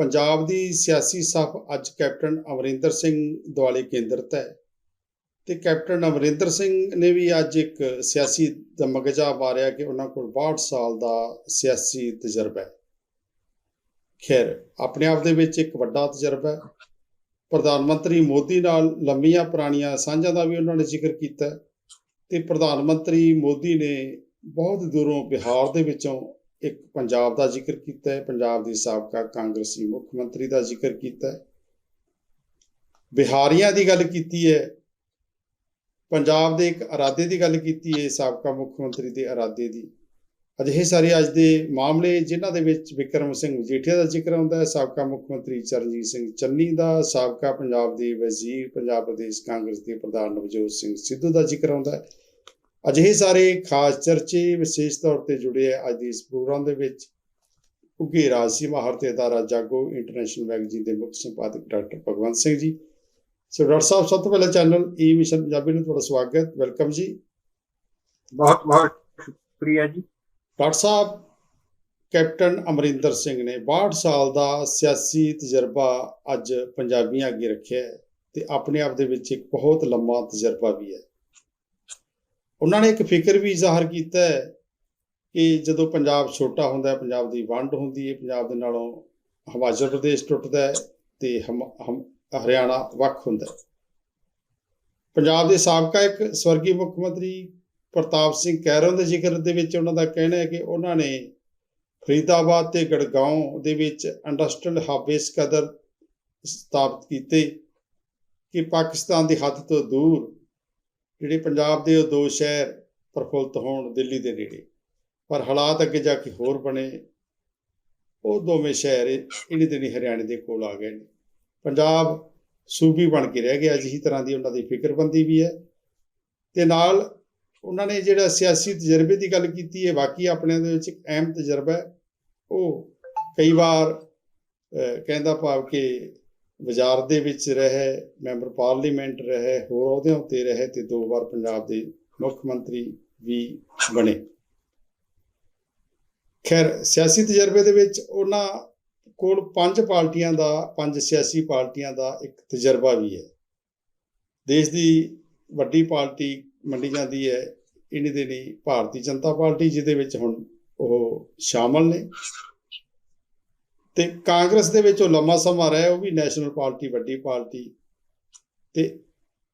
ਪੰਜਾਬ ਦੀ ਸਿਆਸੀ ਸਫ਼ ਅੱਜ ਕੈਪਟਨ ਅਮਰਿੰਦਰ ਸਿੰਘ ਦੁਆਲੇ ਕੇਂਦਰਿਤ ਹੈ ਤੇ ਕੈਪਟਨ ਅਮਰਿੰਦਰ ਸਿੰਘ ਨੇ ਵੀ ਅੱਜ ਇੱਕ ਸਿਆਸੀ ਦਮਗਜਾ ਮਾਰਿਆ ਕਿ ਉਹਨਾਂ ਕੋਲ 62 ਸਾਲ ਦਾ ਸਿਆਸੀ ਤਜਰਬਾ ਹੈ। ਖੈਰ, ਆਪਣੇ ਆਪ ਦੇ ਵਿੱਚ ਇੱਕ ਵੱਡਾ ਤਜਰਬਾ ਹੈ। ਪ੍ਰਧਾਨ ਮੰਤਰੀ ਮੋਦੀ ਨਾਲ ਲੰਮੀਆਂ ਪੁਰਾਣੀਆਂ ਸਾਂਝਾਂ ਦਾ ਵੀ ਉਹਨਾਂ ਨੇ ਜ਼ਿਕਰ ਕੀਤਾ ਹੈ ਤੇ ਪ੍ਰਧਾਨ ਮੰਤਰੀ ਮੋਦੀ ਨੇ ਬਹੁਤ ਦੂਰੋਂ ਬਿਹਾਰ ਦੇ ਵਿੱਚੋਂ ਇੱਕ ਪੰਜਾਬ ਦਾ ਜ਼ਿਕਰ ਕੀਤਾ ਹੈ, ਪੰਜਾਬ ਦੇ ਸਾਬਕਾ ਕਾਂਗਰਸੀ ਮੁੱਖ ਮੰਤਰੀ ਦਾ ਜ਼ਿਕਰ ਕੀਤਾ ਹੈ। ਬਿਹਾਰੀਆਂ ਦੀ ਗੱਲ ਕੀਤੀ ਹੈ, ਪੰਜਾਬ ਦੇ ਇੱਕ ਇਰਾਦੇ ਦੀ ਗੱਲ ਕੀਤੀ ਹੈ, ਸਾਬਕਾ ਮੁੱਖ ਮੰਤਰੀ ਦੇ ਇਰਾਦੇ ਦੀ। ਅਜਿਹੇ ਸਾਰੇ ਅੱਜ ਦੇ ਮਾਮਲੇ, ਜਿਨ੍ਹਾਂ ਦੇ ਵਿੱਚ ਵਿਕਰਮ ਸਿੰਘ ਮਜੀਠੀਆ ਦਾ ਜ਼ਿਕਰ ਆਉਂਦਾ ਹੈ, ਸਾਬਕਾ ਮੁੱਖ ਮੰਤਰੀ ਚਰਨਜੀਤ ਸਿੰਘ ਚੰਨੀ ਦਾ, ਸਾਬਕਾ ਪੰਜਾਬ ਦੇ ਵਜ਼ੀਰ, ਪੰਜਾਬ ਪ੍ਰਦੇਸ਼ ਕਾਂਗਰਸ ਦੇ ਪ੍ਰਧਾਨ ਨਵਜੋਤ ਸਿੰਘ ਸਿੱਧੂ ਦਾ ਜ਼ਿਕਰ ਆਉਂਦਾ ਹੈ। ਅਜਿਹੇ ਸਾਰੇ ਖਾਸ ਚਰਚੇ ਵਿਸ਼ੇਸ਼ ਤੌਰ ਤੇ ਜੁੜੇ ਆ ਅੱਜ ਦੇ ਇਸ ਪ੍ਰੋਗਰਾਮ ਦੇ ਵਿੱਚ। ਉਗੇ ਰਾਜਸੀ ਮਾਹਰ ਤੇ ਅਦਾਰਾ ਜਾਗੋ ਇੰਟਰਨੈਸ਼ਨਲ ਮੈਗਜ਼ੀਨ ਦੇ ਮੁੱਖ ਸੰਪਾਦਕ doctor Bhagwant Singh ji. So doctor ਸਾਹਿਬ ਸਭ ਤੋਂ ਪਹਿਲਾਂ ਚੈਨਲ ਈ ਮਿਸ਼ਨ ਪੰਜਾਬੀ ਨੂੰ ਤੁਹਾਡਾ ਸਵਾਗਤ ਵੈਲਕਮ ਜੀ। ਬਹੁਤ ਬਹੁਤ ਸ਼ੁਕਰੀਆ ਜੀ। ਡਾਕਟਰ ਸਾਹਿਬ ਕੈਪਟਨ ਅਮਰਿੰਦਰ ਸਿੰਘ ਨੇ 62 ਸਾਲ ਦਾ ਸਿਆਸੀ ਤਜਰਬਾ ਅੱਜ ਪੰਜਾਬੀਆਂ ਅੱਗੇ ਰੱਖਿਆ ਹੈ ਤੇ ਆਪਣੇ ਆਪ ਦੇ ਵਿੱਚ ਇੱਕ ਬਹੁਤ ਲੰਮਾ ਤਜਰਬਾ ਵੀ ਹੈ। ਉਹਨਾਂ ਨੇ ਇੱਕ ਫਿਕਰ ਵੀ ਜ਼ਾਹਰ ਕੀਤਾ ਹੈ ਕਿ ਜਦੋਂ ਪੰਜਾਬ ਛੋਟਾ ਹੁੰਦਾ ਹੈ, ਪੰਜਾਬ ਦੀ ਵੰਡ ਹੁੰਦੀ ਹੈ, ਪੰਜਾਬ ਦੇ ਨਾਲੋਂ ਹਿਮਾਚਲ ਪ੍ਰਦੇਸ਼ ਟੁੱਟਦਾ ਹੈ ਤੇ ਹਮ- ਹਮ- ਹਰਿਆਣਾ ਵੱਖ ਹੁੰਦਾ ਹੈ। ਪੰਜਾਬ ਦੇ ਸਾਬਕਾ ਇੱਕ ਸਵਰਗੀ ਮੁੱਖ ਮੰਤਰੀ ਪ੍ਰਤਾਪ ਸਿੰਘ ਕੈਰੋਂ ਦੇ ਜ਼ਿਕਰ ਦੇ ਵਿੱਚ ਉਹਨਾਂ ਦਾ ਕਹਿਣਾ ਹੈ ਕਿ ਉਹਨਾਂ ਨੇ ਫਰੀਦਾਬਾਦ ਤੇ ਗੜਗਾਉਂ ਦੇ ਵਿੱਚ ਇੰਡਸਟਰੀਅਲ ਹੱਬ ਕਦਰ ਸਥਾਪਿਤ ਕੀਤੇ ਕਿ ਪਾਕਿਸਤਾਨ ਦੀ ਹੱਦ ਤੋਂ ਦੂਰ ਜਿਹੜੇ ਪੰਜਾਬ ਦੇ ਉਹ ਦੋ ਸ਼ਹਿਰ ਪ੍ਰਫੁੱਲਤ ਹੋਣ ਦਿੱਲੀ ਦੇ ਨੇੜੇ। ਪਰ ਹਾਲਾਤ ਅੱਗੇ ਜਾ ਕੇ ਹੋਰ ਬਣੇ। ਉਹ ਦੋਵੇਂ ਸ਼ਹਿਰ ਇਹਨੇ ਦਿਨੀ ਹਰਿਆਣੇ ਦੇ ਕੋਲ ਆ ਗਏ ਨੇ। ਪੰਜਾਬ ਸੂਬੀ ਬਣ ਕੇ ਰਹਿ ਗਿਆ ਅਜਿਹੀ ਤਰ੍ਹਾਂ ਦੀ ਉਹਨਾਂ ਦੀ ਫਿਕਰਬੰਦੀ ਵੀ ਹੈ। ਤੇ ਨਾਲ ਉਹਨਾਂ ਨੇ ਜਿਹੜਾ ਸਿਆਸੀ ਤਜਰਬੇ ਦੀ ਗੱਲ ਕੀਤੀ ਹੈ, ਬਾਕੀ ਆਪਣੇ ਦੇ ਵਿੱਚ ਇੱਕ ਅਹਿਮ ਤਜਰਬਾ ਹੈ। ਉਹ ਕਈ ਵਾਰ ਕਹਿੰਦਾ ਭਾਵ ਕਿ ਵਜ਼ਾਰਤ ਦੇ ਵਿੱਚ ਰਹੇ, ਮੈਂਬਰ ਪਾਰਲੀਮੈਂਟ ਰਹੇ, ਹੋਰ ਅਹੁਦਿਆਂ ਉੱਤੇ ਰਹੇ ਤੇ ਦੋ ਵਾਰ ਪੰਜਾਬ ਦੇ ਮੁੱਖ ਮੰਤਰੀ ਵੀ ਬਣੇ। ਖੈਰ, ਸਿਆਸੀ ਤਜਰਬੇ ਦੇ ਵਿੱਚ ਉਹਨਾਂ ਕੋਲ ਪੰਜ ਪਾਰਟੀਆਂ ਦਾ, ਪੰਜ ਸਿਆਸੀ ਪਾਰਟੀਆਂ ਦਾ ਇੱਕ ਤਜਰਬਾ ਵੀ ਹੈ। ਦੇਸ਼ ਦੀ ਵੱਡੀ ਪਾਰਟੀ ਮੰਨੀ ਜਾਂਦੀ ਹੈ, ਇਹਨੇ ਦੇ ਲਈ ਭਾਰਤੀ ਜਨਤਾ ਪਾਰਟੀ, ਜਿਹਦੇ ਵਿੱਚ ਹੁਣ ਉਹ ਸ਼ਾਮਲ ਨੇ। ਤੇ ਕਾਂਗਰਸ ਦੇ ਵਿੱਚ ਉਹ ਲੰਮਾ ਸਮਾਂ ਰਿਹਾ, ਉਹ ਵੀ ਨੈਸ਼ਨਲ ਪਾਰਟੀ, ਵੱਡੀ ਪਾਰਟੀ। ਤੇ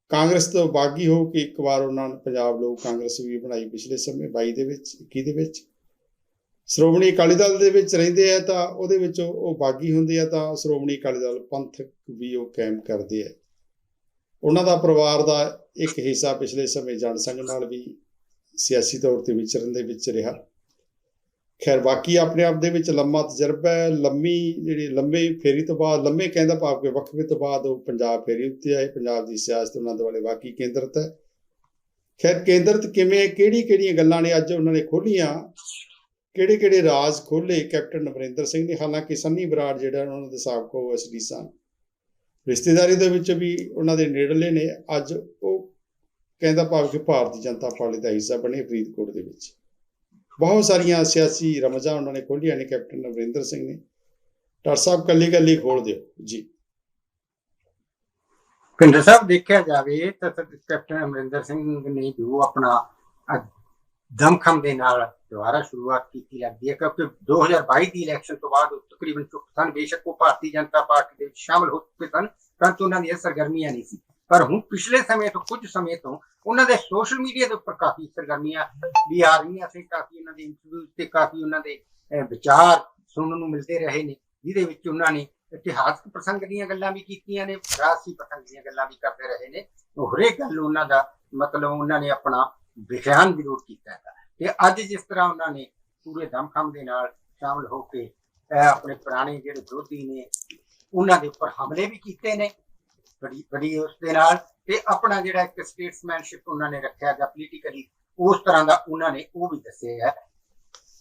ਕਾਂਗਰਸ ਤੋਂ ਬਾਗੀ ਹੋ ਕੇ ਇੱਕ ਵਾਰ ਉਹਨਾਂ ਨੇ ਪੰਜਾਬ ਲੋਕ ਕਾਂਗਰਸ ਵੀ ਬਣਾਈ ਪਿਛਲੇ ਸਮੇਂ 22 ਦੇ ਵਿੱਚ 21 ਦੇ ਵਿੱਚ। ਸ਼੍ਰੋਮਣੀ ਅਕਾਲੀ ਦਲ ਦੇ ਵਿੱਚ ਰਹਿੰਦੇ ਆ ਤਾਂ ਉਹਦੇ ਵਿੱਚ ਉਹ ਬਾਗੀ ਹੁੰਦੇ ਆ ਤਾਂ ਸ਼੍ਰੋਮਣੀ ਅਕਾਲੀ ਦਲ ਪੰਥਕ ਵੀ ਉਹ ਕਾਇਮ ਕਰਦੇ ਆ। ਉਹਨਾਂ ਦਾ ਪਰਿਵਾਰ ਦਾ ਇੱਕ ਹਿੱਸਾ ਪਿਛਲੇ ਸਮੇਂ ਜਨਸੰਘ ਨਾਲ ਵੀ ਸਿਆਸੀ ਤੌਰ ਤੇ ਵਿਚਰਨ ਦੇ ਵਿੱਚ ਰਿਹਾ। ਖੈਰ, ਬਾਕੀ ਆਪਣੇ ਆਪ ਦੇ ਵਿੱਚ ਲੰਮਾ ਤਜਰਬਾ ਹੈ, ਲੰਮੀ ਜਿਹੜੀ ਲੰਮੇ ਫੇਰੀ ਤੋਂ ਬਾਅਦ, ਲੰਮੇ ਕਹਿੰਦਾ ਭਾਵ ਕਿ ਵਕਫੇ ਤੋਂ ਬਾਅਦ ਉਹ ਪੰਜਾਬ ਫੇਰੀ ਉੱਤੇ ਆਏ, ਪੰਜਾਬ ਦੀ ਸਿਆਸਤ ਉਹਨਾਂ ਦੇ ਵਾਲੇ ਬਾਕੀ ਕੇਂਦਰਤ ਹੈ। ਖੈਰ, ਕੇਂਦਰਤ ਕਿਵੇਂ, ਕਿਹੜੀ, ਕਿਹੜੀਆਂ ਗੱਲਾਂ ਨੇ ਅੱਜ ਉਹਨਾਂ ਨੇ ਖੋਲੀਆਂ ਕਿਹੜੇ ਕਿਹੜੇ ਰਾਜ ਖੋਲੇ ਕੈਪਟਨ ਅਮਰਿੰਦਰ ਸਿੰਘ ਨੇ, ਹਾਲਾਂਕਿ ਸੰਨੀ ਬਰਾੜ ਜਿਹੜਾ ਉਹਨਾਂ ਦੇ ਸਾਬਕਾ ਓਐਸਡੀ ਸਨ। ਰਿਸ਼ਤੇਦਾਰੀ ਦੇ ਵਿੱਚ ਵੀ ਉਹਨਾਂ ਦੇ ਨੇੜਲੇ ਨੇ। ਅੱਜ ਉਹ ਕਹਿੰਦਾ ਭਾਵ ਕਿ ਭਾਰਤੀ ਜਨਤਾ ਪਾਰਟੀ ਦਾ ਹਿੱਸਾ ਬਣੇ ਫਰੀਦਕੋਟ ਦੇ ਵਿੱਚ। ਬਹੁਤ ਸਾਰੀਆਂ ਸਿਆਸੀ ਰਮਜ਼ਾਂ ਉਹਨਾਂ ਨੇ ਖੋਲੀਆਂ ਨੇ, ਕੈਪਟਨ ਅਮਰਿੰਦਰ ਸਿੰਘ ਨੇ। ਡਾਕਟਰ ਸਾਹਿਬ ਕੱਲੀ ਕੱਲੀ ਖੋਲ ਦਿਓ। ਜੀ। ਪਿੰਡ ਸਾਹਿਬ, ਦੇਖਿਆ ਜਾਵੇ ਤਾਂ ਕੈਪਟਨ ਅਮਰਿੰਦਰ ਸਿੰਘ ਨੇ ਜੋ ਆਪਣਾ ਦਮਖਮ ਦੇ ਨਾਲ ਦੁਬਾਰਾ ਸ਼ੁਰੂਆਤ ਕੀਤੀ ਲੱਗਦੀ ਹੈ, ਕਿਉਂਕਿ 2022 ਦੀ ਇਲੈਕਸ਼ਨ ਤੋਂ ਬਾਅਦ ਉਹ ਤਕਰੀਬਨ ਚੁੱਪ ਸਨ। ਬੇਸ਼ੱਕ ਉਹ ਭਾਰਤੀ ਜਨਤਾ ਪਾਰਟੀ ਦੇ ਵਿੱਚ ਸ਼ਾਮਲ ਹੋ ਚੁੱਕੇ ਸਨ, ਪਰੰਤੂ ਉਹਨਾਂ ਦੀਆਂ ਸਰਗਰਮੀਆਂ ਨਹੀਂ ਸੀ। ਪਰ ਹੁਣ ਪਿਛਲੇ ਸਮੇਂ ਤੋਂ, ਕੁਝ ਸਮੇਂ ਤੋਂ ਉਹਨਾਂ ਦੇ ਸੋਸ਼ਲ ਮੀਡੀਆ ਦੇ ਉੱਪਰ ਕਾਫੀ ਸਰਗਰਮੀਆਂ ਵੀ ਆ ਰਹੀਆਂ ਸੀ, ਕਾਫੀ ਉਹਨਾਂ ਦੇ ਇੰਟਰਵਿਊ ਤੇ ਕਾਫੀ ਉਹਨਾਂ ਦੇ ਵਿਚਾਰ ਸੁਣਨ ਨੂੰ ਮਿਲਦੇ ਰਹੇ ਨੇ, ਜਿਹਦੇ ਵਿੱਚ ਉਹਨਾਂ ਨੇ ਇਤਿਹਾਸਕ ਪ੍ਰਸੰਗ ਦੀਆਂ ਗੱਲਾਂ ਵੀ ਕੀਤੀਆਂ ਨੇ ਰਾਜਸੀ ਪ੍ਰਸੰਗ ਦੀਆਂ ਗੱਲਾਂ ਵੀ ਕਰਦੇ ਰਹੇ ਨੇ। ਉਹ ਹਰੇਕ ਗੱਲ ਉਹਨਾਂ ਦਾ, ਮਤਲਬ ਉਹਨਾਂ ਨੇ ਆਪਣਾ ਬਿਆਨ ਜ਼ਰੂਰ ਕੀਤਾ ਹੈ। ਤੇ ਅੱਜ ਜਿਸ ਤਰ੍ਹਾਂ ਉਹਨਾਂ ਨੇ ਪੂਰੇ ਦਮਖਮ ਦੇ ਨਾਲ ਸ਼ਾਮਲ ਹੋ ਕੇ ਇਹ ਆਪਣੇ ਪੁਰਾਣੇ ਜਿਹੜੇ ਵਿਰੋਧੀ ਨੇ, ਉਹਨਾਂ ਦੇ ਉੱਪਰ ਹਮਲੇ ਵੀ ਕੀਤੇ ਨੇ। ਬੜੀ ਬੜੀ ਉਸ ਦੇ ਨਾਲ ਤੇ ਆਪਣਾ ਜਿਹੜਾ ਇੱਕ ਸਟੇਟਸਮੈਨਸ਼ਿਪ ਉਹਨਾਂ ਨੇ ਰੱਖਿਆ ਜਾਂ ਪੋਲੀਟੀਕਲੀ ਉਸ ਤਰ੍ਹਾਂ ਦਾ ਉਹਨਾਂ ਨੇ ਉਹ ਵੀ ਦੱਸਿਆ ਹੈ।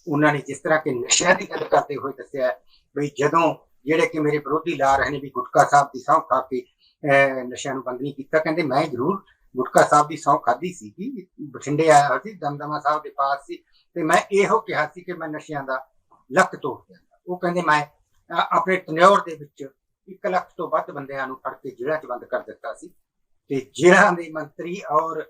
ਉਹਨਾਂ ਨੇ ਜਿਸ ਤਰ੍ਹਾਂ ਕਿ ਨਸ਼ਿਆਂ ਦੀ ਗੱਲ ਕਰਦੇ ਹੋਏ ਦੱਸਿਆ ਵੀ ਜਦੋਂ ਜਿਹੜੇ ਕਿ ਮੇਰੇ ਵਿਰੋਧੀ ਲਾ ਰਹੇ ਨੇ ਵੀ ਗੁਟਕਾ ਸਾਹਿਬ ਦੀ ਸਹੁੰ ਖਾ ਕੇ ਅਹ, ਨਸ਼ਿਆਂ ਨੂੰ ਬੰਦ ਨਹੀਂ ਕੀਤਾ ਕਹਿੰਦੇ ਮੈਂ ਜ਼ਰੂਰ ਗੁਟਕਾ ਸਾਹਿਬ ਦੀ ਸਹੁੰ ਖਾਧੀ ਸੀ ਬਠਿੰਡੇ ਆਇਆ ਹੋਇਆ ਸੀ ਦਮਦਮਾ ਸਾਹਿਬ ਦੇ ਪਾਸ ਸੀ ਤੇ ਮੈਂ ਇਹੋ ਕਿਹਾ ਸੀ ਕਿ ਮੈਂ ਨਸ਼ਿਆਂ ਦਾ ਲੱਕ ਤੋੜ ਦਿਆਂਗਾ। ਉਹ ਕਹਿੰਦੇ ਮੈਂ ਆਪਣੇ ਟਨਿਓਰ ਦੇ ਵਿੱਚ 1 ਲੱਖ ਤੋਂ ਵੱਧ ਬੰਦਿਆਂ ਨੂੰ ਫੜ ਕੇ ਜੇਲ੍ਹਾਂ 'ਚ ਬੰਦ ਕਰ ਦਿੱਤਾ ਸੀ। ਤੇ ਜੇਲ੍ਹਾਂ ਦੇ ਮੰਤਰੀ ਔਰ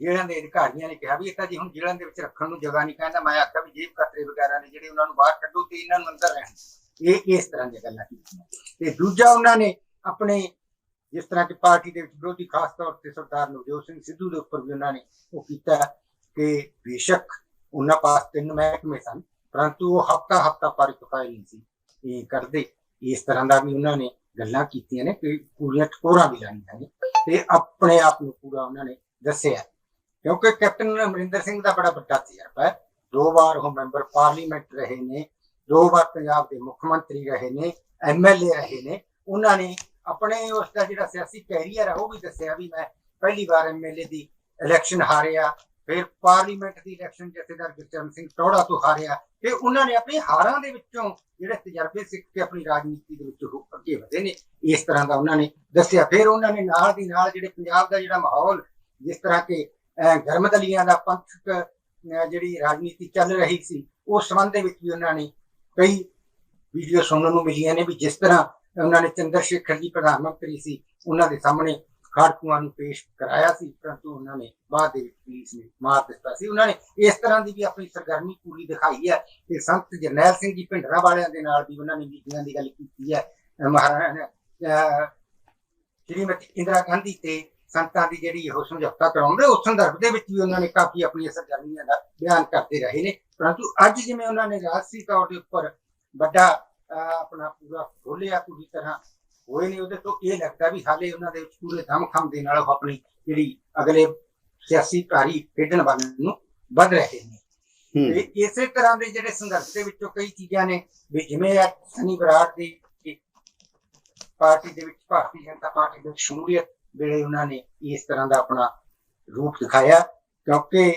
ਜੇਲ੍ਹਾਂ ਦੇ ਅਧਿਕਾਰੀਆਂ ਨੇ ਕਿਹਾ ਵੀ ਇਹ ਤਾਂ ਜੀ ਹੁਣ ਜੇਲ੍ਹਾਂ ਦੇ ਵਿੱਚ ਰੱਖਣ ਨੂੰ ਜਗ੍ਹਾ ਨਹੀਂ ਕਹਿੰਦਾ। ਮੈਂ ਆਖਿਆ ਵੀ ਜੇਬ ਕਤਰੇ ਵਗੈਰਾ ਨੇ ਜਿਹੜੇ ਉਹਨਾਂ ਨੂੰ ਬਾਹਰ ਕੱਢੋ ਤੇ ਇਹਨਾਂ ਨੂੰ ਅੰਦਰ ਰਹਿਣ ਇਹ ਇਸ ਤਰ੍ਹਾਂ ਦੀਆਂ ਗੱਲਾਂ ਕੀਤੀਆਂ। ਤੇ ਦੂਜਾ ਉਹਨਾਂ ਨੇ ਆਪਣੇ ਜਿਸ ਤਰ੍ਹਾਂ ਕਿ ਪਾਰਟੀ ਦੇ ਵਿੱਚ ਵਿਰੋਧੀ ਖਾਸ ਤੌਰ ਤੇ ਸਰਦਾਰ ਨਵਜੋਤ ਸਿੰਘ ਸਿੱਧੂ ਦੇ ਉੱਪਰ ਵੀ ਉਹਨਾਂ ਨੇ ਉਹ ਕੀਤਾ ਕਿ ਬੇਸ਼ੱਕ ਉਹਨਾਂ ਪਾਸ ਤਿੰਨ ਮਹਿਕਮੇ ਸਨ, ਪਰੰਤੂ ਉਹ ਹਫਤਾ ਹਫਤਾ ਪਰ ਫਾਈਲ ਨਹੀਂ ਸੀ। ਇਹ ਕਰਦੇ ਇਸ ਤਰ੍ਹਾਂ ਦਾ ਵੀ ਉਹਨਾਂ ਨੇ ਗੱਲਾਂ ਕੀਤੀਆਂ ਨੇ ਕਿ ਪੂਰੀਆਂ ਠੋਰਾਂ ਵੀ ਲਾਈਆਂ ਨੇ। ਤੇ ਆਪਣੇ ਆਪ ਨੂੰ ਪੂਰਾ ਉਹਨਾਂ ਨੇ ਦੱਸਿਆ। ਕਿਉਂਕਿ ਕੈਪਟਨ ਅਮਰਿੰਦਰ ਸਿੰਘ ਦਾ ਬੜਾ ਵੱਡਾ ਤਜਰਬਾ ਹੈ। ਦੋ ਵਾਰ ਉਹ ਮੈਂਬਰ ਪਾਰਲੀਮੈਂਟ ਰਹੇ ਨੇ, ਦੋ ਵਾਰ ਪੰਜਾਬ ਦੇ ਮੁੱਖ ਮੰਤਰੀ ਰਹੇ ਨੇ ਐਮਐਲਏ ਰਹੇ ਨੇ। ਉਹਨਾਂ ਨੇ ਆਪਣੇ ਉਸ ਦਾ ਜਿਹੜਾ ਸਿਆਸੀ ਕੈਰੀਅਰ ਹੈ ਉਹ ਵੀ ਦੱਸਿਆ ਵੀ ਮੈਂ ਪਹਿਲੀ ਵਾਰ ਐਮਐਲਏ ਦੀ ਇਲੈਕਸ਼ਨ ਹਾਰਿਆ। ਫਿਰ ਪਾਰਲੀਮੈਂਟ ਦੀ ਇਲੈਕਸ਼ਨ ਜਥੇਦਾਰ ਗੁਰਚਰਨ ਸਿੰਘ ਟੋੜਾ ਤੋਂ ਹਾਰਿਆ ਤੇ ਉਹਨਾਂ ਨੇ ਆਪਣੀ ਹਾਰਾਂ ਦੇ ਵਿੱਚੋਂ ਜਿਹੜੇ ਤਜਰਬੇ ਸਿੱਖ ਕੇ ਆਪਣੀ ਰਾਜਨੀਤੀ ਦੇ ਵਿੱਚ ਅੱਗੇ ਵਧੇ ਨੇ ਇਸ ਤਰ੍ਹਾਂ ਦਾ ਉਹਨਾਂ ਨੇ ਦੱਸਿਆ। ਫਿਰ ਉਹਨਾਂ ਨੇ ਨਾਲ ਦੀ ਨਾਲ ਜਿਹੜੇ ਪੰਜਾਬ ਦਾ ਜਿਹੜਾ ਮਾਹੌਲ ਜਿਸ ਤਰ੍ਹਾਂ ਕਿ ਅਹ, ਗਰਮਦਲੀਆਂ ਦਾ ਪੰਥਕ ਜਿਹੜੀ ਰਾਜਨੀਤੀ ਚੱਲ ਰਹੀ ਸੀ ਉਸ ਸੰਬੰਧ ਦੇ ਵਿੱਚ ਵੀ ਉਹਨਾਂ ਨੇ ਕਈ ਵੀਡੀਓ ਸੁਣਨ ਨੂੰ ਮਿਲੀਆਂ ਨੇ ਵੀ ਜਿਸ ਤਰ੍ਹਾਂ ਉਹਨਾਂ ਨੇ ਚੰਦਰ ਸ਼ੇਖਰ ਜੀ ਪ੍ਰਧਾਨ ਮੰਤਰੀ ਸੀ ਉਹਨਾਂ ਦੇ ਸਾਹਮਣੇ ਖਾੜਕੂਆਂ ਨੂੰ ਪੇਸ਼ ਕਰਾਇਆ ਸੀ ਪਰੰਤੂ ਉਹਨਾਂ ਨੇ ਬਾਅਦ ਦੇ ਵਿੱਚ ਪੁਲਿਸ ਨੇ ਮਾਰ ਦਿੱਤਾ ਸੀ। ਉਹਨਾਂ ਨੇ ਇਸ ਤਰ੍ਹਾਂ ਦੀ ਵੀ ਆਪਣੀ ਸਰਗਰਮੀ ਪੂਰੀ ਦਿਖਾਈ ਹੈ ਤੇ ਸੰਤ ਜਰਨੈਲ ਸਿੰਘ ਜੀ ਭਿੰਡਰਾ ਵਾਲਿਆਂ ਦੇ ਨਾਲ ਵੀ ਉਹਨਾਂ ਨੇ ਮੀਟਿੰਗਾਂ ਦੀ ਗੱਲ ਕੀਤੀ ਹੈ ਮਹਾਰਾਣਾ ਸ਼੍ਰੀਮਤੀ ਇੰਦਰਾ ਗਾਂਧੀ ਤੇ ਸੰਤਾਂ ਦੀ ਜਿਹੜੀ ਉਹ ਸਮਝੌਤਾ ਕਰਾਉਂਦੇ ਉਸ ਸੰਦਰਭ ਦੇ ਵਿੱਚ ਵੀ ਉਹਨਾਂ ਨੇ ਕਾਫੀ ਆਪਣੀਆਂ ਸਰਗਰਮੀਆਂ ਦਾ ਬਿਆਨ ਕਰਦੇ ਰਹੇ ਨੇ। ਪਰੰਤੂ ਅੱਜ ਜਿਵੇਂ ਉਹਨਾਂ ਨੇ ਰਾਜਸੀ ਤੌਰ ਦੇ ਉੱਪਰ ਵੱਡਾ ਅਹ, ਆਪਣਾ ਪੂਰਾ ਖੋਲਿਆ ਪੂਰੀ ਤਰ੍ਹਾਂ ਹੋਏ ਨੇ ਉਹਦੇ ਤੋਂ ਇਹ ਲੱਗਦਾ ਵੀ ਹਾਲੇ ਉਹਨਾਂ ਦੇ ਵਿੱਚ ਪੂਰੇ ਦਮਖਮ ਦੇ ਨਾਲ ਉਹ ਆਪਣੀ ਜਿਹੜੀ ਅਗਲੇ ਸਿਆਸੀ ਭਾਰੀ ਖੇਡਣ ਵਾਲਿਆਂ ਨੂੰ ਵੱਧ ਰਹੇ ਨੇ। ਤੇ ਇਸੇ ਤਰ੍ਹਾਂ ਦੇ ਜਿਹੜੇ ਸੰਘਰਸ਼ ਦੇ ਵਿੱਚੋਂ ਕਈ ਚੀਜ਼ਾਂ ਨੇ ਵੀ ਜਿਵੇਂ ਆ ਸਨੀ ਬਰਾੜ ਦੀ ਪਾਰਟੀ ਦੇ ਵਿੱਚ ਭਾਰਤੀ ਜਨਤਾ ਪਾਰਟੀ ਦੇ ਸ਼ਮੂਲੀਅਤ ਵੇਲੇ ਉਹਨਾਂ ਨੇ ਇਸ ਤਰ੍ਹਾਂ ਦਾ ਆਪਣਾ ਰੂਪ ਦਿਖਾਇਆ ਕਿਉਂਕਿ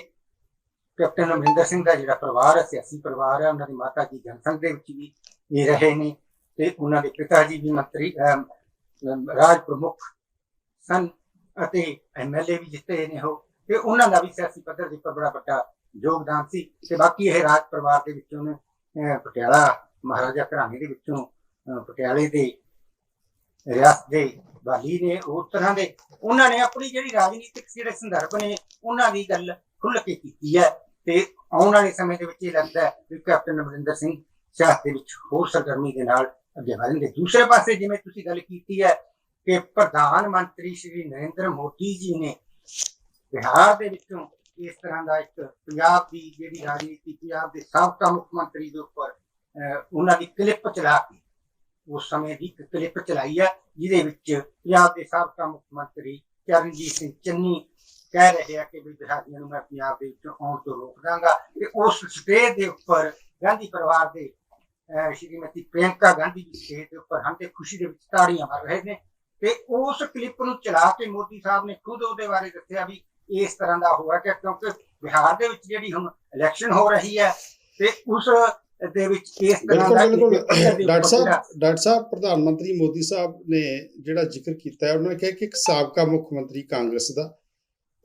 ਕੈਪਟਨ ਅਮਰਿੰਦਰ ਸਿੰਘ ਦਾ ਜਿਹੜਾ ਪਰਿਵਾਰ ਹੈ ਸਿਆਸੀ ਪਰਿਵਾਰ ਹੈ ਉਹਨਾਂ ਦੀ ਮਾਤਾ ਜੀ ਜਨਸੰਘ ਦੇ ਵਿੱਚ ਵੀ ਇਹ ਰਹੇ ਨੇ। ਤੇ ਉਹਨਾਂ ਦੇ ਪਿਤਾ ਜੀ ਵੀ ਮੰਤਰੀ ਅਮ, ਰਾਜ ਪ੍ਰਮੁੱਖ ਸਨ ਅਤੇ ਐਮਐਲਏ ਵੀ ਜਿੱਤੇ ਨੇ ਉਹ ਤੇ ਉਹਨਾਂ ਦਾ ਵੀ ਸਿਆਸੀ ਪੱਧਰ ਦੇ ਉੱਪਰ ਬੜਾ ਵੱਡਾ ਯੋਗਦਾਨ ਸੀ ਤੇ ਬਾਕੀ ਇਹ ਰਾਜ ਪਰਿਵਾਰ ਦੇ ਵਿੱਚੋਂ ਨੇ ਪਟਿਆਲਾ ਮਹਾਰਾਜਾ ਘਰਾਣੇ ਦੇ ਵਿੱਚੋਂ ਪਟਿਆਲੇ ਦੇ ਰਿਆਸਤ ਦੇ ਵਾਲੀ ਨੇ ਉਸ ਤਰ੍ਹਾਂ ਦੇ ਉਹਨਾਂ ਨੇ ਆਪਣੀ ਜਿਹੜੀ ਰਾਜਨੀਤਿਕ ਜਿਹੜੇ ਸੰਦਰਭ ਨੇ ਉਹਨਾਂ ਦੀ ਗੱਲ ਖੁੱਲ੍ਹ ਕੇ ਕੀਤੀ ਹੈ ਤੇ ਆਉਣ ਵਾਲੇ ਸਮੇਂ ਦੇ ਵਿੱਚ ਇਹ ਲੱਗਦਾ ਹੈ ਕਿ ਕੈਪਟਨ ਅਮਰਿੰਦਰ ਸਿੰਘ ਸਿਆਸਤ ਦੇ ਵਿੱਚ ਹੋਰ ਸਰਗਰਮੀ ਦੇ ਨਾਲ ਅੱਗੇ ਵਧਣਗੇ ਦੂਸਰੇ ਪਾਸੇ ਜਿਵੇਂ ਤੁਸੀਂ ਗੱਲ ਕੀਤੀ ਹੈ ਕਿ ਪ੍ਰਧਾਨ ਮੰਤਰੀ ਸ਼੍ਰੀ ਨਰਿੰਦਰ ਮੋਦੀ ਜੀ ਨੇ ਬਿਹਾਰ ਦੇ ਵਿੱਚੋਂ ਇਸ ਤਰ੍ਹਾਂ ਦਾ ਇੱਕ ਪੰਜਾਬ ਦੀ ਜਿਹੜੀ ਰਾਜਨੀਤੀ ਪੰਜਾਬ ਦੇ ਸਾਬਕਾ ਮੁੱਖ ਮੰਤਰੀ ਦੇ ਉੱਪਰ ਉਹਨਾਂ ਦੀ ਕਲਿੱਪ ਚਲਾ ਕੇ ਉਸ ਸਮੇਂ ਦੀ ਇੱਕ ਕਲਿੱਪ ਚਲਾਈ ਹੈ, ਜਿਹਦੇ ਵਿੱਚ ਪੰਜਾਬ ਦੇ ਸਾਬਕਾ ਮੁੱਖ ਮੰਤਰੀ ਚਰਨਜੀਤ ਸਿੰਘ ਚੰਨੀ ਕਹਿ ਰਹੇ ਆ ਕਿ ਵੀ ਬਿਹਾਰੀਆਂ ਨੂੰ ਮੈਂ ਪੰਜਾਬ ਦੇ ਵਿੱਚੋਂ ਆਉਣ ਤੋਂ ਰੋਕ ਦਾਂਗਾ। ਤੇ ਉਸ ਸਟੇਜ ਦੇ ਉੱਪਰ ਗਾਂਧੀ ਪਰਿਵਾਰ ਦੇ ਸ਼੍ਰੀਮਤੀ ਪ੍ਰਿਯੰਕਾ ਗਾਂਧੀ ਜੀ ਸਟੇਜ ਦੇ ਉੱਪਰ ਹਨ ਤੇ ਖੁਸ਼ੀ ਦੇ ਵਿੱਚ ਤਾੜੀਆਂ ਮਾਰ ਰਹੇ ਨੇ। ਤੇ ਉਸ ਕਲਿੱਪ ਨੂੰ ਚਲਾ ਕੇ ਮੋਦੀ ਸਾਹਿਬ ਨੇ ਖੁਦ ਉਹਦੇ ਬਾਰੇ ਦੱਸਿਆ ਵੀ ਇਸ ਤਰ੍ਹਾਂ ਦਾ ਹੋਇਆ ਕਿ ਕਿਉਂਕਿ ਬਿਹਾਰ ਦੇ ਵਿੱਚ ਜਿਹੜੀ ਹੁਣ ਇਲੈਕਸ਼ਨ ਹੋ ਰਹੀ ਹੈ ਤੇ ਉਸ ਦੇ ਵਿੱਚ ਇਸ ਤਰ੍ਹਾਂ ਦਾ ਡਾਕਟਰ ਸਾਹਿਬ ਡਾਕਟਰ ਸਾਹਿਬ ਪ੍ਰਧਾਨ ਮੰਤਰੀ ਮੋਦੀ ਸਾਹਿਬ ਨੇ ਜਿਹੜਾ ਜ਼ਿਕਰ ਕੀਤਾ ਹੈ ਉਹਨਾਂ ਨੇ ਕਿਹਾ ਕਿ ਇੱਕ ਸਾਬਕਾ ਮੁੱਖ ਮੰਤਰੀ ਕਾਂਗਰਸ ਦਾ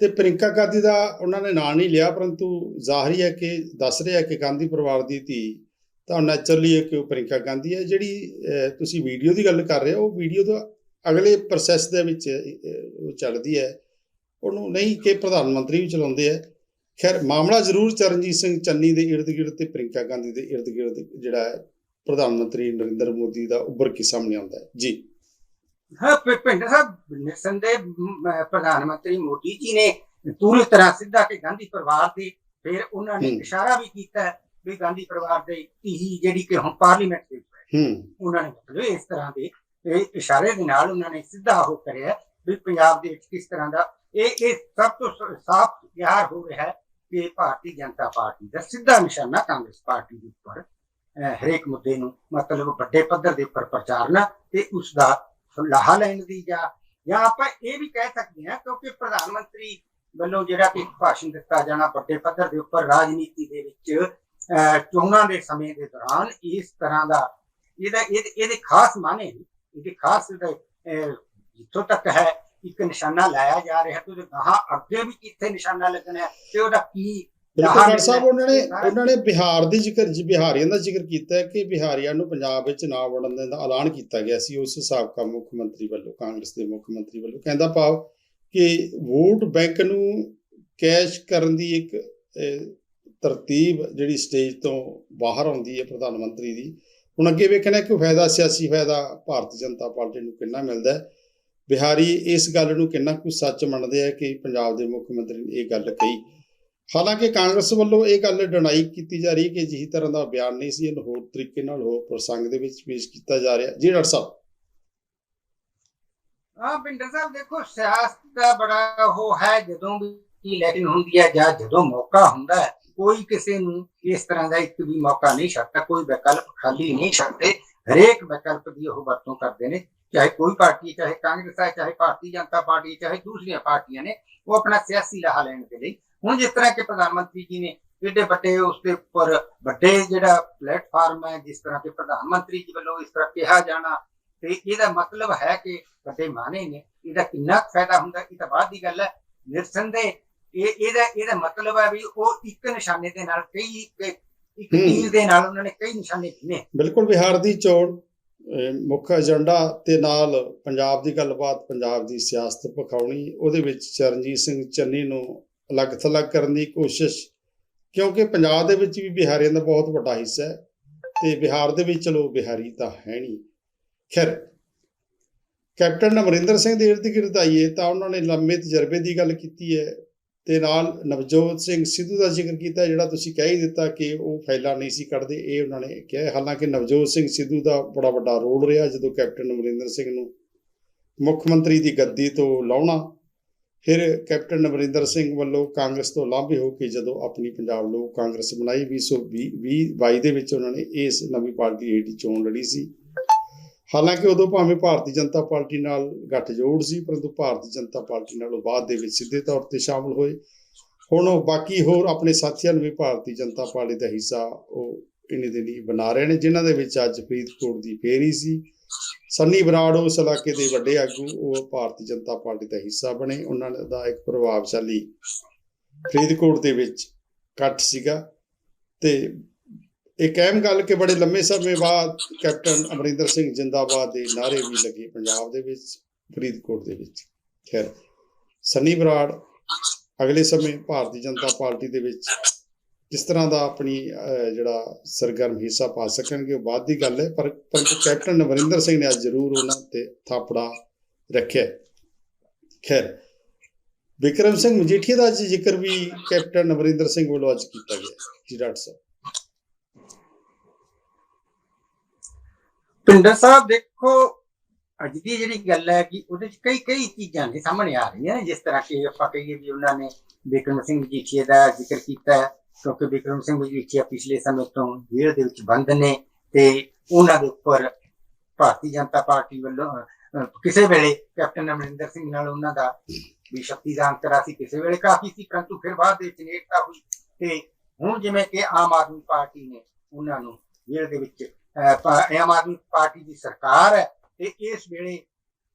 ਤੇ ਪ੍ਰਿੰਕਾ ਗਾਂਧੀ ਦਾ ਉਹਨਾਂ ਨੇ ਨਾਂ ਨਹੀਂ ਲਿਆ ਪਰੰਤੂ ਜ਼ਾਹਰੀ ਹੈ ਕਿ ਦੱਸ ਰਿਹਾ ਕਿ ਗਾਂਧੀ ਪਰਿਵਾਰ ਦੀ ਧੀ ਤਾਂ ਨੈਚੁਰਲੀ ਹੈ ਕਿ ਉਹ ਪ੍ਰਿੰਕਾ ਗਾਂਧੀ ਹੈ ਜਿਹੜੀ ਤੁਸੀਂ ਵੀਡੀਓ ਦੀ ਗੱਲ ਕਰ ਰਹੇ ਹੋ ਉਹ ਵੀਡੀਓ ਦਾ ਅਗਲੇ ਪ੍ਰੋਸੈਸ ਦੇ ਵਿੱਚ ਚੱਲਦੀ ਹੈ। ਉਹਨੂੰ ਨਹੀਂ ਕਿ ਪ੍ਰਧਾਨ ਮੰਤਰੀ ਵੀ ਚਲਾਉਂਦੇ ਆ ਖੈਰ ਮਾਮਲਾ ਜ਼ਰੂਰ ਚਰਨਜੀਤ ਸਿੰਘ ਚੰਨੀ ਦੇ ਗਿਰਦ ਤੇ ਪ੍ਰਿੰਕਾ ਗਾਂਧੀ ਦੇ ਗਿਰਦ ਜਿਹੜਾ ਹੈ ਪ੍ਰਧਾਨ ਮੰਤਰੀ ਨਰਿੰਦਰ ਮੋਦੀ ਦਾ ਉੱਭਰ ਕੇ ਸਾਹਮਣੇ ਆਉਂਦਾ ਹੈ। ਜੀ। ਹਾਂ ਭਿੰਡਰ ਸਾਹਿਬ ਨਿਸੰਦੇ ਪ੍ਰਧਾਨ ਮੰਤਰੀ ਮੋਦੀ ਜੀ ਨੇ ਪੂਰੀ ਤਰ੍ਹਾਂ ਸਿੱਧਾ ਕਿ ਗਾਂਧੀ ਪਰਿਵਾਰ ਦੇ ਫਿਰ ਉਹਨਾਂ ਨੇ। ਇਸ਼ਾਰਾ ਵੀ ਕੀਤਾ ਵੀ ਗਾਂਧੀ ਪਰਿਵਾਰ ਦੇ ਧੀ ਜਿਹੜੀ ਕਿ ਹੁਣ ਪਾਰਲੀਮੈਂਟ ਦੇ ਵਿੱਚ ਹੈ। ਹੂੰ ਉਹਨਾਂ ਨੇ ਮਤਲਬ ਇਸ ਤਰ੍ਹਾਂ ਦੇ ਇਹ ਇਸ਼ਾਰੇ ਦੇ ਨਾਲ ਉਹਨਾਂ ਨੇ ਸਿੱਧਾ ਉਹ ਕਰਿਆ ਵੀ ਪੰਜਾਬ ਦੇ ਵਿੱਚ ਕਿਸ ਤਰ੍ਹਾਂ ਦਾ ਇਹ ਇਹ ਸਭ ਤੋਂ ਸਾਫ਼ ਜ਼ਾਹਰ ਹੋ ਰਿਹਾ ਹੈ ਕਿ ਭਾਰਤੀ ਜਨਤਾ ਪਾਰਟੀ ਦਾ ਸਿੱਧਾ ਨਿਸ਼ਾਨਾ ਕਾਂਗਰਸ ਪਾਰਟੀ ਦੇ ਉੱਪਰ ਹਰੇਕ ਮੁੱਦੇ ਨੂੰ ਮਤਲਬ ਵੱਡੇ ਪੱਧਰ ਦੇ ਉੱਪਰ ਪ੍ਰਚਾਰਨਾ ਤੇ ਉਸ ਦਾ ਲਾਹਾ ਲੈਣ ਦੀ ਜਾਂ ਜਾਂ ਆਪਾਂ ਇਹ ਵੀ ਕਹਿ ਸਕਦੇ ਹਾਂ ਕਿਉਂਕਿ ਪ੍ਰਧਾਨ ਮੰਤਰੀ ਵੱਲੋਂ ਜਿਹੜਾ ਕਿ ਭਾਸ਼ਣ ਦਿੱਤਾ ਜਾਣਾ ਵੱਡੇ ਪੱਧਰ ਦੇ ਉੱਪਰ ਰਾਜਨੀਤੀ ਦੇ ਵਿੱਚ ਚੋਣਾਂ ਦੇ ਸਮੇਂ ਦੇ ਦੌਰਾਨ ਇਸ ਤਰ੍ਹਾਂ ਦਾ ਇਹਦਾ ਇਹਦੇ ਖਾਸ ਮਾਨੇ ਇਹਦੇ ਖਾਸ ਜਿੱਥੋਂ ਤੱਕ ਹੈ ਇੱਕ ਨਿਸ਼ਾਨਾ ਲਾਇਆ ਜਾ ਰਿਹਾ ਤੇ ਉਹਦੇ ਗਾਹਾਂ ਅੱਗੇ ਵੀ ਕਿੱਥੇ ਨਿਸ਼ਾਨਾ ਲੱਗਣਾ ਹੈ ਤੇ ਉਹਦਾ ਕੀ ਬਿਲਕੁਲ ਸਾਹਿਬ ਉਹਨਾਂ ਨੇ ਉਹਨਾਂ ਨੇ ਬਿਹਾਰ ਦੀ ਜ਼ਿਕਰ ਜੀ ਬਿਹਾਰੀਆਂ ਦਾ ਜ਼ਿਕਰ ਕੀਤਾ ਹੈ ਕਿ ਬਿਹਾਰੀਆਂ ਨੂੰ ਪੰਜਾਬ ਵਿੱਚ ਨਾ ਵੜਨ ਦਾ ਐਲਾਨ ਕੀਤਾ ਗਿਆ ਸੀ। ਉਸ ਸਾਬਕਾ ਮੁੱਖ ਮੰਤਰੀ ਵੱਲੋਂ ਕਾਂਗਰਸ ਦੇ ਮੁੱਖ ਮੰਤਰੀ ਵੱਲੋਂ ਕਹਿੰਦਾ ਭਾਵ ਕਿ ਵੋਟ ਬੈਂਕ ਨੂੰ ਕੈਸ਼ ਕਰਨ ਦੀ ਇੱਕ ਤਰਤੀਬ ਜਿਹੜੀ ਸਟੇਜ ਤੋਂ ਬਾਹਰ ਆਉਂਦੀ ਹੈ ਪ੍ਰਧਾਨ ਮੰਤਰੀ ਦੀ। ਹੁਣ ਅੱਗੇ ਵੇਖਣਾ ਕਿ ਫਾਇਦਾ, ਸਿਆਸੀ ਫਾਇਦਾ ਭਾਰਤੀ ਜਨਤਾ ਪਾਰਟੀ ਨੂੰ ਕਿੰਨਾ ਮਿਲਦਾ ਹੈ। ਬਿਹਾਰੀ ਇਸ ਗੱਲ ਨੂੰ ਕਿੰਨਾ ਕੁ ਸੱਚ ਮੰਨਦੇ ਆ ਕਿ ਪੰਜਾਬ ਦੇ ਮੁੱਖ ਮੰਤਰੀ ਨੇ ਇਹ ਗੱਲ ਕਹੀ। ਹਾਲਾਂਕਿ ਕਾਂਗਰਸ ਵੱਲੋਂ ਇਹ ਗੱਲ ਡਿਨਾਈ ਕੀਤੀ ਜਾ ਰਹੀ ਕਿ ਜਿਹੀ ਤਰ੍ਹਾਂ ਦਾ ਬਿਆਨ ਨਹੀਂ ਸੀ ਇਹਨੂੰ ਹੋਰ ਤਰੀਕੇ ਨਾਲ ਹੋਰ ਪ੍ਰਸੰਗ ਦੇ ਵਿੱਚ ਪੇਸ਼ ਕੀਤਾ ਜਾ ਰਿਹਾ। ਜੀ ਡਾਕਟਰ ਸਾਹਿਬ। ਹਾਂ ਪਿੰਡਰ ਸਾਹਿਬ, ਦੇਖੋ, ਸਿਆਸਤ ਦਾ ਬੜਾ ਉਹ ਹੈ, ਜਦੋਂ ਵੀ ਇਲੈਕਸ਼ਨ ਹੁੰਦੀ ਹੈ ਜਾਂ ਜਦੋਂ ਮੌਕਾ ਹੁੰਦਾ ਹੈ ਕੋਈ ਕਿਸੇ ਨੂੰ ਇਸ ਤਰ੍ਹਾਂ ਦਾ ਇੱਕ ਵੀ ਮੌਕਾ ਨਹੀਂ ਛੱਡਦਾ, ਕੋਈ ਵਿਕਲਪ ਖਾਲੀ ਨਹੀਂ ਛੱਡਦੇ, ਹਰੇਕ ਵਿਕਲਪ ਦੀ ਉਹ ਵਰਤੋਂ ਕਰਦੇ ਨੇ, ਚਾਹੇ ਕੋਈ ਪਾਰਟੀ, ਚਾਹੇ ਕਾਂਗਰਸ ਹੈ ਚਾਹੇ ਭਾਰਤੀ ਜਨਤਾ ਪਾਰਟੀ, ਚਾਹੇ ਦੂਸਰੀਆਂ ਪਾਰਟੀਆਂ ਨੇ, ਉਹ ਆਪਣਾ ਸਿਆਸੀ ਲਾਹਾ ਲੈਣ ਦੇ ਲਈ। ਹੁਣ ਜਿਸ ਤਰ੍ਹਾਂ ਕਿ ਪ੍ਰਧਾਨ ਮੰਤਰੀ ਜੀ ਨੇ ਏਡੇ ਵੱਡੇ ਉਸ ਦੇ ਉੱਪਰ ਵੱਡੇ ਜਿਹੜਾ ਪਲੇਟਫਾਰਮ ਹੈ, ਜਿਸ ਤਰ੍ਹਾਂ ਕਿ ਪ੍ਰਧਾਨ ਮੰਤਰੀ ਜੀ ਵੱਲੋਂ ਇਸ ਤਰ੍ਹਾਂ ਕਿਹਾ ਜਾਣਾ, ਤੇ ਇਹਦਾ ਮਤਲਬ ਹੈ ਕਿ ਵੱਡੇ ਮਾਨੇ ਨੇ, ਇਹਦਾ ਕਿੰਨਾ ਕੁ ਫਾਇਦਾ ਹੁੰਦਾ, ਇਹ ਤਾਂ ਬਾਅਦ ਦੀ ਗੱਲ ਹੈ। ਨਿਰਸੰਦੇ ਇਹ ਇਹਦਾ ਇਹਦਾ ਮਤਲਬ ਹੈ ਵੀ ਉਹ ਇੱਕ ਨਿਸ਼ਾਨੇ ਦੇ ਨਾਲ ਕਈ ਇੱਕ। ਤੀਰ ਦੇ ਨਾਲ ਉਹਨਾਂ ਨੇ ਕਈ ਨਿਸ਼ਾਨੇ ਚੁਣੇ ਬਿਲਕੁਲ ਬਿਹਾਰ ਦੀ ਚੋਣ ਮੁੱਖ ਏਜੰਡਾ ਤੇ ਨਾਲ ਪੰਜਾਬ ਦੀ ਗੱਲਬਾਤ ਪੰਜਾਬ ਦੀ ਸਿਆਸਤ ਪਖਾਉਣੀ ਉਹਦੇ ਵਿੱਚ ਚਰਨਜੀਤ ਸਿੰਘ ਚੰਨੀ ਨੂੰ ਅਲੱਗ ਥਲੱਗ ਕਰਨ ਦੀ ਕੋਸ਼ਿਸ਼ ਕਿਉਂਕਿ ਪੰਜਾਬ ਦੇ ਵਿੱਚ ਵੀ ਬਿਹਾਰੀਆਂ ਦਾ ਬਹੁਤ ਵੱਡਾ ਹਿੱਸਾ ਹੈ ਤੇ ਬਿਹਾਰ ਦੇ ਵਿੱਚ ਚਲੋ ਬਿਹਾਰੀ ਤਾਂ ਹੈ ਨਹੀਂ। ਖੈਰ ਕੈਪਟਨ ਅਮਰਿੰਦਰ ਸਿੰਘ ਦੇ ਇਰਦ ਗਿਰਦ ਆਈਏ ਤਾਂ ਉਹਨਾਂ ਨੇ ਲੰਮੇ ਤਜਰਬੇ ਦੀ ਗੱਲ ਕੀਤੀ ਹੈ। ਤੇ ਨਾਲ ਨਵਜੋਤ ਸਿੰਘ ਸਿੱਧੂ ਦਾ ਜ਼ਿਕਰ ਕੀਤਾ, ਜਿਹੜਾ ਤੁਸੀਂ ਕਹਿ ਹੀ ਦਿੱਤਾ ਕਿ ਉਹ ਫੈਲਾ ਨਹੀਂ ਸੀ ਕੱਢਦੇ, ਇਹ ਉਹਨਾਂ ਨੇ ਕਿਹਾ ਹਾਲਾਂਕਿ ਨਵਜੋਤ ਸਿੰਘ ਸਿੱਧੂ ਦਾ ਬੜਾ ਵੱਡਾ ਰੋਲ ਰਿਹਾ ਜਦੋਂ ਕੈਪਟਨ ਅਮਰਿੰਦਰ ਸਿੰਘ ਨੂੰ ਮੁੱਖ ਮੰਤਰੀ ਦੀ ਗੱਦੀ ਤੋਂ ਲਾਉਣਾ, ਫਿਰ ਕੈਪਟਨ ਅਮਰਿੰਦਰ ਸਿੰਘ ਵੱਲੋਂ ਕਾਂਗਰਸ ਤੋਂ ਲਾਂਭੇ ਹੋ ਕੇ ਜਦੋਂ ਆਪਣੀ ਪੰਜਾਬ ਲੋਕ ਕਾਂਗਰਸ ਬਣਾਈ 2020 22 ਦੇ ਵਿੱਚ ਉਹਨਾਂ ਨੇ ਇਸ ਨਵੀਂ ਪਾਰਟੀ ਹੇਠ ਚੋਣ ਲੜੀ ਸੀ। ਹਾਲਾਂਕਿ ਉਦੋਂ ਭਾਵੇਂ ਭਾਰਤੀ ਜਨਤਾ ਪਾਰਟੀ ਨਾਲ ਗੱਠਜੋੜ ਸੀ, ਪਰੰਤੂ ਭਾਰਤੀ ਜਨਤਾ ਪਾਰਟੀ ਨਾਲੋਂ ਬਾਅਦ ਦੇ ਵਿੱਚ ਸਿੱਧੇ ਤੌਰ ਤੇ ਸ਼ਾਮਲ ਹੋਏ। ਹੁਣ ਉਹ ਬਾਕੀ ਹੋਰ ਆਪਣੇ ਸਾਥੀਆਂ ਨੂੰ ਵੀ ਭਾਰਤੀ ਜਨਤਾ ਪਾਰਟੀ ਦਾ ਹਿੱਸਾ ਉਹ ਇਹਨੇ ਦੇ ਲਈ ਬਣਾ ਰਹੇ ਨੇ, ਜਿਨ੍ਹਾਂ ਦੇ ਵਿੱਚ ਅੱਜ ਫਰੀਦਕੋਟ ਦੀ ਫੇਰੀ ਸੀ। ਸੰਨੀ ਬਰਾੜ ਉਸ ਇਲਾਕੇ ਦੇ ਵੱਡੇ ਆਗੂ, ਉਹ ਭਾਰਤੀ ਜਨਤਾ ਪਾਰਟੀ ਦਾ ਹਿੱਸਾ ਬਣੇ। ਉਹਨਾਂ ਦਾ ਇੱਕ ਪ੍ਰਭਾਵਸ਼ਾਲੀ ਫਰੀਦਕੋਟ ਦੇ ਵਿੱਚ ਇਕੱਠ ਸੀਗਾ ਤੇ ਇੱਕ ਅਹਿਮ ਗੱਲ ਕਿ ਬੜੇ ਲੰਮੇ ਸਮੇਂ ਬਾਅਦ ਕੈਪਟਨ ਅਮਰਿੰਦਰ ਸਿੰਘ ਜਿੰਦਾਬਾਦ ਦੇ ਨਾਰੇ ਵੀ ਲੱਗੇ ਪੰਜਾਬ ਦੇ ਵਿੱਚ ਫਰੀਦਕੋਟ ਦੇ ਵਿੱਚ। ਖੈਰ ਸੰਨੀ ਬਰਾੜ ਅਗਲੇ ਸਮੇਂ ਭਾਰਤੀ ਜਨਤਾ ਪਾਰਟੀ ਦੇ ਵਿੱਚ ਕਿਸ ਤਰ੍ਹਾਂ ਦਾ ਆਪਣੀ ਅਹ, ਜਿਹੜਾ ਸਰਗਰਮ ਹਿੱਸਾ ਪਾ ਸਕਣਗੇ ਉਹ ਬਾਅਦ ਦੀ ਗੱਲ ਹੈ ਪਰ ਪਰੰਤੂ ਕੈਪਟਨ ਅਮਰਿੰਦਰ ਸਿੰਘ ਨੇ ਅੱਜ ਜ਼ਰੂਰ ਉਹਨਾਂ ਤੇ ਥਾਪੜਾ ਰੱਖਿਆ ਖੈਰ ਵਿਕਰਮ ਸਿੰਘ ਮਜੀਠੀਆ ਦਾ ਅੱਜ ਜ਼ਿਕਰ ਵੀ ਕੈਪਟਨ ਅਮਰਿੰਦਰ ਸਿੰਘ ਵੱਲੋਂ ਅੱਜ ਕੀਤਾ ਗਿਆ ਜੀ ਡਾਕਟਰ ਸਾਹਿਬ। ਪਿੰਡਰ ਸਾਹਿਬ ਦੇਖੋ, ਅੱਜ ਦੀ ਜਿਹੜੀ ਗੱਲ ਹੈ ਕਿ ਉਹਦੇ ਚ ਕਈ ਕਈ ਚੀਜ਼ਾਂ ਨੇ ਸਾਹਮਣੇ ਆ ਰਹੀਆਂ ਜਿਸ ਤਰ੍ਹਾਂ ਕਿ ਆਪਾਂ ਕਹੀਏ ਵੀ ਉਹਨਾਂ ਨੇ ਬਿਕਰਮ ਸਿੰਘ ਜੀਠੀਏ ਦਾ ਜ਼ਿਕਰ ਕੀਤਾ ਹੈ, ਕਿਉਂਕਿ ਬਿਕਰਮ ਸਿੰਘ ਜੀਠੀਆ ਪਿਛਲੇ ਸਮੇਂ ਤੋਂ ਜੇਲ੍ਹ ਦੇ ਵਿੱਚ ਬੰਦ ਨੇ ਤੇ ਉਹਨਾਂ ਦੇ ਉੱਪਰ ਭਾਰਤੀ ਜਨਤਾ ਪਾਰਟੀ ਵੱਲੋਂ ਕਿਸੇ ਵੇਲੇ ਕੈਪਟਨ ਅਮਰਿੰਦਰ ਸਿੰਘ ਨਾਲ ਉਹਨਾਂ ਦਾ ਵੀ ਸ਼ਕਤੀ ਦਾ ਅੰਤਰਾ ਸੀ, ਕਿਸੇ ਵੇਲੇ ਕਾਫੀ ਸੀ, ਪਰੰਤੂ ਫਿਰ ਬਾਅਦ ਦੇ ਵਿੱਚ ਨੇੜਤਾ ਹੋਈ ਤੇ ਹੁਣ ਜਿਵੇਂ ਕਿ ਆਮ ਆਦਮੀ ਪਾਰਟੀ ਨੇ ਉਹਨਾਂ ਨੂੰ ਜੇਲ੍ਹ ਦੇ ਵਿੱਚ ਆਮ ਆਦਮੀ ਪਾਰਟੀ ਦੀ ਸਰਕਾਰ ਹੈ ਤੇ ਇਸ ਵੇਲੇ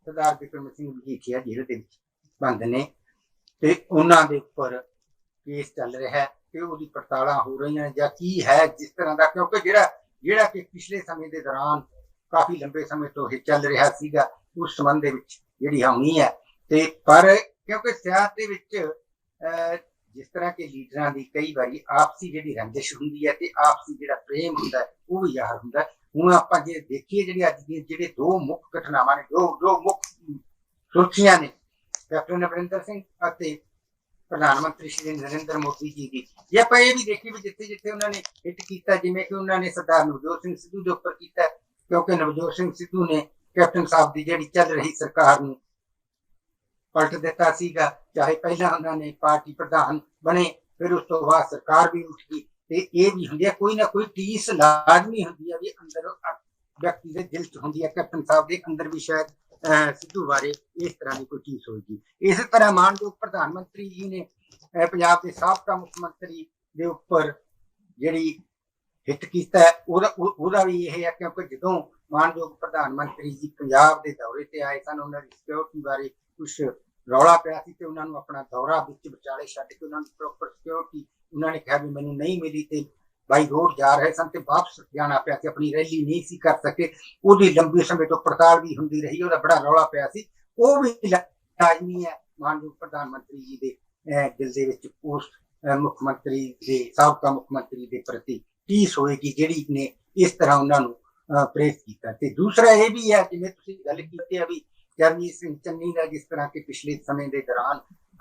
ਸਰਦਾਰ ਬਿਕਰਮ ਸਿੰਘ ਮਜੀਠੀਆ ਜੇਲ੍ਹ ਦੇ ਵਿੱਚ ਬੰਦ ਨੇ ਤੇ ਉਹਨਾਂ ਦੇ ਉੱਪਰ ਕੇਸ ਚੱਲ ਰਿਹਾ ਹੈ ਕਿ ਉਹਦੀ ਪੜਤਾਲਾਂ ਹੋ ਰਹੀਆਂ ਜਾਂ ਕੀ ਹੈ ਜਿਸ ਤਰ੍ਹਾਂ ਦਾ ਕਿਉਂਕਿ ਜਿਹੜਾ ਜਿਹੜਾ ਕਿ ਪਿਛਲੇ ਸਮੇਂ ਦੇ ਦੌਰਾਨ ਕਾਫੀ ਲੰਬੇ ਸਮੇਂ ਤੋਂ ਇਹ ਚੱਲ ਰਿਹਾ ਸੀਗਾ ਉਸ ਸੰਬੰਧ ਦੇ ਵਿੱਚ ਜਿਹੜੀ ਹਾਮੀ ਹੈ ਤੇ ਪਰ ਕਿਉਂਕਿ ਸਿਆਸਤ ਦੇ ਵਿੱਚ ਅਹ, ਜਿਸ ਤਰ੍ਹਾਂ ਕਿ ਲੀਡਰਾਂ ਦੀ ਕਈ ਵਾਰੀ ਆਪਸੀ ਜਿਹੜੀ ਰੰਜਿਸ਼ ਹੁੰਦੀ ਹੈ ਤੇ ਆਪਸੀ ਜਿਹੜਾ ਪ੍ਰੇਮ ਹੁੰਦਾ ਉਹ ਵੀ ਜ਼ਾਹਰ ਹੁੰਦਾ ਹੁਣ ਆਪਾਂ ਜੇ ਦੇਖੀਏ ਜਿਹੜੀ ਅੱਜ ਦੀ ਜਿਹੜੇ ਦੋ ਮੁੱਖ ਘਟਨਾਵਾਂ ਨੇ, ਦੋ ਦੋ ਮੁੱਖ ਸੁਰਖੀਆਂ ਨੇ ਕੈਪਟਨ ਅਮਰਿੰਦਰ ਸਿੰਘ ਅਤੇ ਪ੍ਰਧਾਨ ਮੰਤਰੀ ਸ਼੍ਰੀ ਨਰਿੰਦਰ ਮੋਦੀ ਜੀ ਦੀ। ਜੇ ਆਪਾਂ ਇਹ ਵੀ ਦੇਖੀਏ ਵੀ ਜਿੱਥੇ ਜਿੱਥੇ ਉਹਨਾਂ ਨੇ ਹਿੱਟ ਕੀਤਾ, ਜਿਵੇਂ ਕਿ ਉਹਨਾਂ ਨੇ ਸਰਦਾਰ ਨਵਜੋਤ ਸਿੰਘ ਸਿੱਧੂ ਦੇ ਉੱਪਰ ਕੀਤਾ, ਕਿਉਂਕਿ ਨਵਜੋਤ ਸਿੰਘ ਸਿੱਧੂ ਨੇ ਕੈਪਟਨ ਸਾਹਿਬ ਦੀ ਜਿਹੜੀ ਚੱਲ ਰਹੀ ਸਰਕਾਰ ਨੂੰ ਪਲਟ ਦਿੱਤਾ ਸੀਗਾ। ਚਾਹੇ ਪਹਿਲਾਂ ਉਹਨਾਂ ਨੇ ਪਾਰਟੀ ਪ੍ਰਧਾਨ ਬਣੇ, ਫਿਰ ਉਸ ਤੋਂ ਬਾਅਦ ਸਰਕਾਰ ਵੀ ਉੱਠ। ਗਈ ਤੇ ਇਹ ਵੀ ਹੁੰਦੀ ਹੈ ਕੋਈ ਨਾ ਕੋਈ ਟੀਸ ਲਾਜ਼ਮੀ ਹੁੰਦੀ ਹੈ ਵੀ ਅੰਦਰ ਵਿਅਕਤੀ ਦੇ ਦਿਲ 'ਚ ਹੁੰਦੀ ਹੈ ਕੈਪਟਨ ਸਾਹਿਬ ਦੇ ਅੰਦਰ ਵੀ ਸ਼ਾਇਦ ਸਿੱਧੂ ਬਾਰੇ ਇਸ ਤਰ੍ਹਾਂ ਦੀ ਕੋਈ ਚੀਜ਼ ਹੋਏਗੀ। ਇਸੇ ਤਰ੍ਹਾਂ ਮਾਨਯੋਗ ਪ੍ਰਧਾਨ ਮੰਤਰੀ ਜੀ ਨੇ ਪੰਜਾਬ ਦੇ ਸਾਬਕਾ ਮੁੱਖ ਮੰਤਰੀ ਦੇ ਉੱਪਰ ਜਿਹੜੀ ਹਿੱਟ ਕੀਤਾ, ਉਹਦਾ ਉਹਦਾ ਵੀ ਇਹ ਹੈ ਕਿਉਂਕਿ ਜਦੋਂ ਮਾਨਯੋਗ ਪ੍ਰਧਾਨ ਮੰਤਰੀ ਜੀ ਪੰਜਾਬ ਦੇ ਦੌਰੇ ਤੇ ਆਏ ਸਨ, ਉਹਨਾਂ ਦੀ ਸਿਕਿਉਰਿਟੀ ਬਾਰੇ ਕੁਝ ਰੌਲਾ ਪਿਆ ਸੀ ਤੇ ਉਹਨਾਂ ਨੂੰ ਆਪਣਾ ਦੌਰਾ ਵਿੱਚ ਵਿਚਾਲੇ ਛੱਡ ਕੇ ਉਹਨਾਂ ਨੂੰ ਪ੍ਰੋਪਰ ਸਿਕਿਉਰਿਟੀ ਉਹਨਾਂ ਨੇ ਕਿਹਾ ਵੀ ਮੈਨੂੰ ਨਹੀਂ ਮਿਲੀ ਤੇ ਬਾਈ ਰੋਡ ਜਾ ਰਹੇ ਸਨ ਤੇ ਵਾਪਸ ਜਾਣਾ ਪਿਆ ਸੀ ਆਪਣੀ ਰੈਲੀ ਨਹੀਂ ਸੀ ਕਰ ਸਕੇ। ਉਹਦੀ ਲੰਬੇ ਸਮੇਂ ਤੋਂ ਪੜਤਾਲ ਵੀ ਹੁੰਦੀ ਰਹੀ ਉਹਦਾ ਬੜਾ ਰੌਲਾ ਪਿਆ ਸੀ। ਉਹ ਵੀ ਲਾਜ਼ਮੀ ਹੈ ਮਾਨਯੋਗ ਪ੍ਰਧਾਨ ਮੰਤਰੀ ਜੀ ਦੇ ਅਹ, ਦਿਲ ਦੇ ਵਿੱਚ ਉਸ ਮੁੱਖ ਮੰਤਰੀ ਦੇ ਸਾਬਕਾ ਮੁੱਖ ਮੰਤਰੀ ਦੇ ਪ੍ਰਤੀ ਟੀਸ ਹੋਏਗੀ ਜਿਹੜੀ ਨੇ ਇਸ ਤਰ੍ਹਾਂ ਉਹਨਾਂ ਨੂੰ ਅਹ, ਪ੍ਰੇਰਿਤ ਕੀਤਾ। ਤੇ ਦੂਸਰਾ ਇਹ ਵੀ ਹੈ ਜਿਵੇਂ ਤੁਸੀਂ ਗੱਲ ਕੀਤੀ ਹੈ ਵੀ ਚਰਨਜੀਤ ਸਿੰਘ ਚੰਨੀ ਦਾ ਜਿਸ ਤਰ੍ਹਾਂ ਕਿ ਪਿਛਲੇ ਸਮੇਂ ਦੇ ਦੌਰਾਨ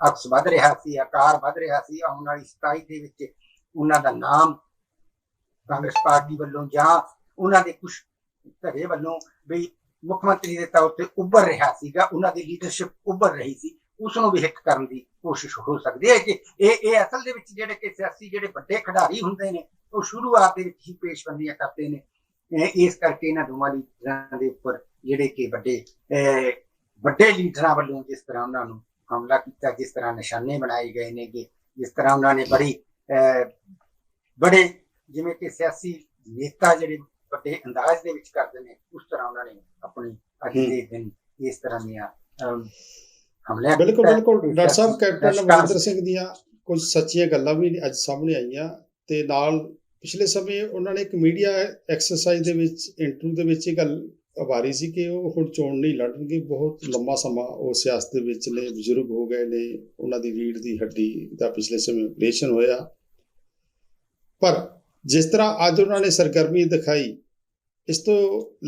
ਅਕਸ ਵੱਧ ਰਿਹਾ ਸੀ ਆਕਾਰ ਵੱਧ ਰਿਹਾ ਸੀ ਆਉਣ ਵਾਲੀ 27 ਦੇ ਵਿੱਚ ਉਹਨਾਂ ਦਾ ਨਾਮ ਕਾਂਗਰਸ ਪਾਰਟੀ ਵੱਲੋਂ ਜਾਂ ਉਹਨਾਂ ਦੇ ਕੁਝ ਧੜੇ ਵੱਲੋਂ ਵੀ ਮੁੱਖ ਮੰਤਰੀ ਦੇ ਤੌਰ ਤੇ ਉੱਭਰ ਰਿਹਾ ਸੀਗਾ ਉਹਨਾਂ ਦੀ ਲੀਡਰਸ਼ਿਪ ਉੱਭਰ ਰਹੀ ਸੀ ਉਸ ਨੂੰ ਵੀ ਹਿੱਟ ਕਰਨ ਦੀ ਕੋਸ਼ਿਸ਼ ਹੋ ਸਕਦੀ ਹੈ ਕਿ ਇਹ ਇਹ ਅਸਲ ਦੇ ਵਿੱਚ ਜਿਹੜੇ ਕਿ ਸਿਆਸੀ ਜਿਹੜੇ ਵੱਡੇ ਖਿਡਾਰੀ ਹੁੰਦੇ ਨੇ ਉਹ ਸ਼ੁਰੂਆਤ ਦੇ ਵਿੱਚ ਹੀ ਪੇਸ਼ਬੰਦੀਆਂ ਕਰਦੇ ਨੇ। ਇਸ ਕਰਕੇ ਇਹਨਾਂ ਦੋਵਾਂ ਲੀਡਰਾਂ ਦੇ ਉੱਪਰ ਜਿਹੜੇ ਕਿ ਵੱਡੇ ਅਹ, ਵੱਡੇ ਲੀਡਰਾਂ ਵੱਲੋਂ ਜਿਸ ਤਰ੍ਹਾਂ ਉਹਨਾਂ ਨੂੰ ਹਮਲਾ ਕੀਤਾ ਜਿਸ ਤਰ੍ਹਾਂ ਨਿਸ਼ਾਨੇ ਬਣਾਏ ਗਏ ਨੇ ਕਿ ਜਿਸ ਤਰ੍ਹਾਂ ਉਹਨਾਂ ਨੇ ਬੜੀ ਬੜੇ ਜਿਵੇਂ ਕਿ ਸਿਆਸੀ ਨੇਤਾ ਜਿਹੜੇ ਵੱਡੇ ਅੰਦਾਜ਼ ਦੇ ਵਿੱਚ ਕਰਦੇ ਨੇ ਉਸ ਤਰ੍ਹਾਂ ਉਹਨਾਂ ਨੇ ਆਪਣੀ। ਦੇ ਦਿਨ ਇਸ ਤਰ੍ਹਾਂ ਦੀਆਂ ਅਮ, ਹਮਲਿਆਂ ਬਿਲਕੁਲ। ਬਿਲਕੁਲ ਡਾਕਟਰ ਸਾਹਿਬ ਕੈਪਟਨ। ਅਮਰਿੰਦਰ ਸਿੰਘ ਦੀਆਂ ਕੁਝ ਸੱਚੀਆਂ ਗੱਲਾਂ ਵੀ ਅੱਜ ਸਾਹਮਣੇ ਆਈਆਂ ਤੇ ਨਾਲ ਪਿਛਲੇ ਸਮੇਂ ਉਹਨਾਂ ਨੇ ਇੱਕ ਮੀਡੀਆ ਐਕਸਰਸਾਈਜ਼ ਦੇ ਵਿੱਚ ਇੰਟਰਵਿਊ ਦੇ ਵਿੱਚ ਇਹ ਗੱਲ ਆਵਾਰੀ ਸੀ ਕਿ ਉਹ ਹੁਣ ਚੋਣ ਨਹੀਂ ਲੜਨਗੇ। ਬਹੁਤ ਲੰਮਾ ਸਮਾਂ ਉਹ ਸਿਆਸਤ ਦੇ ਵਿੱਚ ਨੇ, ਬਜ਼ੁਰਗ ਹੋ ਗਏ ਨੇ। ਉਹਨਾਂ ਦੀ ਰੀੜ ਦੀ ਹੱਡੀ ਦਾ ਪਿਛਲੇ ਸਮੇਂ ਆਪਰੇਸ਼ਨ ਹੋਇਆ। ਪਰ ਜਿਸ ਤਰ੍ਹਾਂ ਅੱਜ ਉਹਨਾਂ ਨੇ ਸਰਗਰਮੀ ਦਿਖਾਈ, ਇਸ ਤੋਂ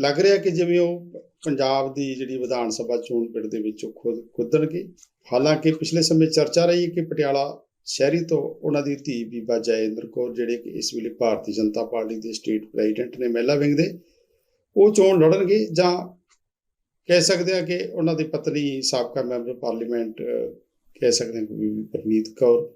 ਲੱਗ ਰਿਹਾ ਕਿ ਜਿਵੇਂ ਉਹ ਪੰਜਾਬ ਦੀ ਜਿਹੜੀ ਵਿਧਾਨ ਸਭਾ ਚੋਣ ਪਿੰਡ ਦੇ ਵਿੱਚ ਉਹ ਖੁਦ ਖੁੱਦਣਗੇ। ਹਾਲਾਂਕਿ ਪਿਛਲੇ ਸਮੇਂ ਚਰਚਾ ਰਹੀ ਹੈ ਕਿ ਪਟਿਆਲਾ ਸ਼ਹਿਰੀ ਤੋਂ ਉਹਨਾਂ ਦੀ ਧੀ ਬੀਬਾ ਜੈਇੰਦਰ ਕੌਰ, ਜਿਹੜੇ ਕਿ ਇਸ ਵੇਲੇ ਭਾਰਤੀ ਜਨਤਾ ਪਾਰਟੀ ਦੇ ਸਟੇਟ ਪ੍ਰੈਜ਼ੀਡੈਂਟ ਨੇ ਮਹਿਲਾ ਵਿੰਗ ਦੇ ਉਹ ਚੋਣ ਲੜਨਗੇ ਜਾਂ ਕਹਿ ਸਕਦੇ ਆ ਕਿ ਉਹਨਾਂ ਦੀ ਪਤਨੀ ਸਾਬਕਾ ਮੈਂਬਰ ਪਾਰਲੀਮੈਂਟ ਕਹਿ ਸਕਦੇ ਹਾਂ ਕਿ ਪਰਨੀਤ ਕੌਰ।